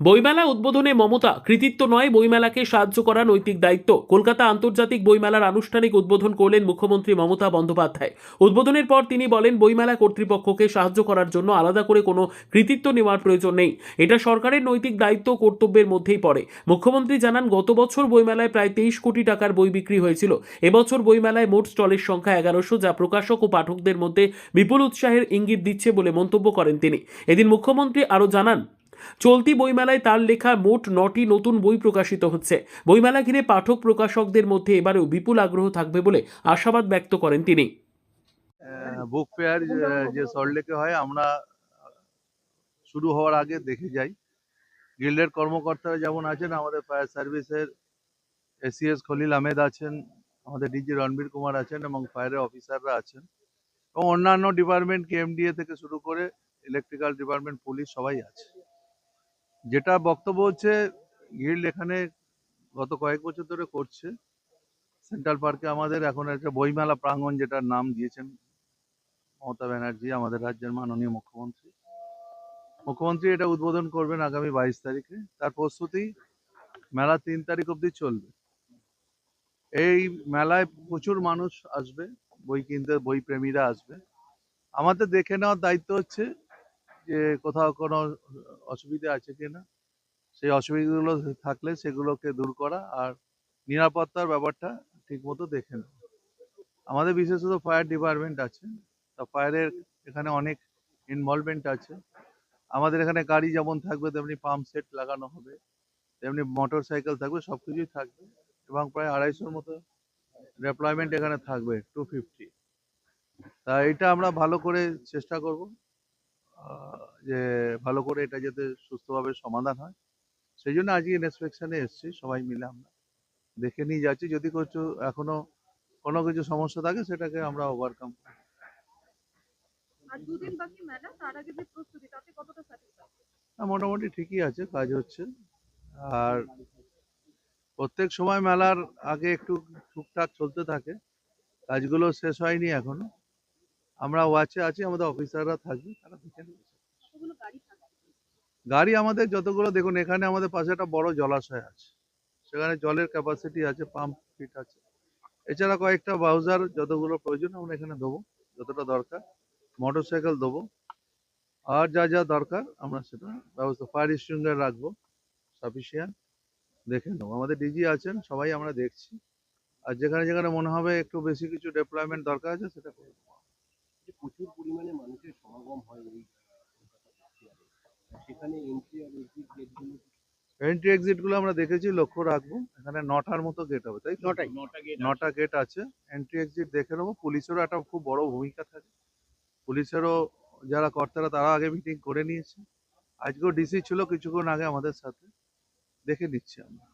বইমেলা উদ্বোধনে মমতা, কৃতিত্ব নয়, বইমেলাকে সাহায্য করা নৈতিক দায়িত্ব। কলকাতা আন্তর্জাতিক বইমেলার আনুষ্ঠানিক উদ্বোধন করলেন মুখ্যমন্ত্রী মমতা বন্দ্যোপাধ্যায়। উদ্বোধনের পর তিনি বলেন, বইমেলা কর্তৃপক্ষকে সাহায্য করার জন্য আলাদা করে কোনো কৃতিত্ব নেওয়ার প্রয়োজন নেই। এটা সরকারের নৈতিক দায়িত্ব কর্তব্যের মধ্যেই পড়ে। মুখ্যমন্ত্রী জানান, গত বছর বইমেলায় প্রায় তেইশ কোটি টাকার বই বিক্রি হয়েছিল। এবছর বইমেলায় মোট স্টলের সংখ্যা এগারোশো, যা প্রকাশক ও পাঠকদের মধ্যে বিপুল উৎসাহের ইঙ্গিত দিচ্ছে বলে মন্তব্য করেন তিনি। এদিন মুখ্যমন্ত্রী আরও জানান চলতি বইমেলায় তার লেখা মোট নটি নতুন বই প্রকাশিত হচ্ছে। বইমেলা ঘিরে পাঠক প্রকাশকদের মধ্যে এবারেও বিপুল আগ্রহ থাকবে বলে আশাবাদ ব্যক্ত করেন তিনি। বুক ফেয়ার যে সল্টলেকে হয়, আমরা শুরু হওয়ার আগে দেখে যাই। গিল্ডের কর্মকর্তারা যেমন আছেন, আমাদের ফায়ার সার্ভিসের এসিএস খলিল আহমেদ আছেন, আমাদের ডিজি রণবীর কুমার আছেন এবং ফায়ারের অফিসাররা আছেন। এবং অন্যান্য ডিপার্টমেন্ট, কেএমডিএ থেকে শুরু করে ইলেকট্রিক্যাল ডিপার্টমেন্ট, পুলিশ সবাই আছে। যেটা বক্তব্য হচ্ছে, গিল্ড এখানে গত কয়েক বছর ধরে করছে। সেন্ট্রাল পার্কে আমাদের এখন একটা বইমেলা প্রাঙ্গণ যেটার নাম দিয়েছেন মমতা ব্যানার্জি, আমাদের রাজ্যের মাননীয় মুখ্যমন্ত্রী। মুখ্যমন্ত্রী এটা উদ্বোধন করবেন আগামী বাইশ তারিখে। তার প্রস্তুতি মেলা তিন তারিখ অবধি চলবে। এই মেলায় প্রচুর মানুষ আসবে, বই কিনতে, বই প্রেমীরা আসবে। আমাদের দেখে নেওয়ার দায়িত্ব হচ্ছে যে কোথাও কোনো অসুবিধা আছে কিনা, সেই অসুবিধাগুলো থাকলে সেগুলোকে দূর করা আর নিরাপত্তার ব্যাপারটা ঠিকমতো দেখে নেওয়া। আমাদের বিশেষত ফায়ার ডিপার্টমেন্ট আছে, তা ফায়ারের এখানে অনেক ইনভলভমেন্ট আছে। আমাদের এখানে গাড়ি যেমন থাকবে, তেমনি পাম্প সেট লাগানো হবে, তেমনি মোটর সাইকেল থাকবে সব কিছুই থাকবে এবং প্রায় আড়াইশোর মতো ডেপ্লয়মেন্ট এখানে থাকবে টু ফিফটি তা এটা আমরা ভালো করে চেষ্টা করব। যে ভালো করে এটা যাতে সুস্থভাবে সমাধান হয়। সেই জন্য আজকে ইন্সপেকশনে এসেছি সবাই মিলে আমরা দেখে নিয়ে যাচ্ছি। যদি কিছু এখনও কোনো কিছু সমস্যা থাকে সেটাকে আমরা ওভারকাম স্যাটিসফাই মোটামুটি ঠিকই আছে কাজ হচ্ছে। আর প্রত্যেক সময় মেলার আগে একটু টুকটাক চলতে থাকে। কাজগুলো শেষ হয়নি এখনও। আমরা ওয়াচে আছি আমাদের অফিসাররা থাকবে তারা দেখে নেবে। গাড়ি আমাদের যতগুলো দেখুন এখানে আমাদের পাশে একটা বড় জলাশয় আছে। সেখানে জলের ক্যাপাসিটি আছে পাম্প ফিট আছে। এছাড়া কয়েকটা বাউজার যতগুলো প্রয়োজন আমরা এখানে দেবো যতটা দরকার। মোটর সাইকেল দেবো। আর যা যা দরকার আমরা সেটা ব্যবস্থা ফায়ার স্ট্রিঙ্গার রাখব সাফিসিয়েন্ট দেখে নেব। আমাদের ডিজি আছেন সবাই আমরা দেখছি। আর যেখানে যেখানে মনে হবে একটু বেশি কিছু ডেপ্লয়মেন্ট দরকার আছে সেটা করব যে প্রচুর পরিমাণে মানুষের সমাগম হয় এই সেখানে এন্ট্রি আর এক্সিট গেটগুলো এন্ট্রি এক্সিটগুলো আমরা দেখেছি লক্ষ্য রাখব। এখানে নটার মতো গেট হবে তাই নটাই। নটা গেট নটা গেট আছে। এন্ট্রি এক্সিট দেখে নেব। পুলিশেরও একটা খুব বড় ভূমিকা থাকে। পুলিশেরও যারা কর্তারা তারা আগে মিটিং করে নিয়েছে। আজকেও ডিসি ছিল কিছুক্ষণ আগে আমাদের সাথে। দেখে নিচ্ছি আমরা।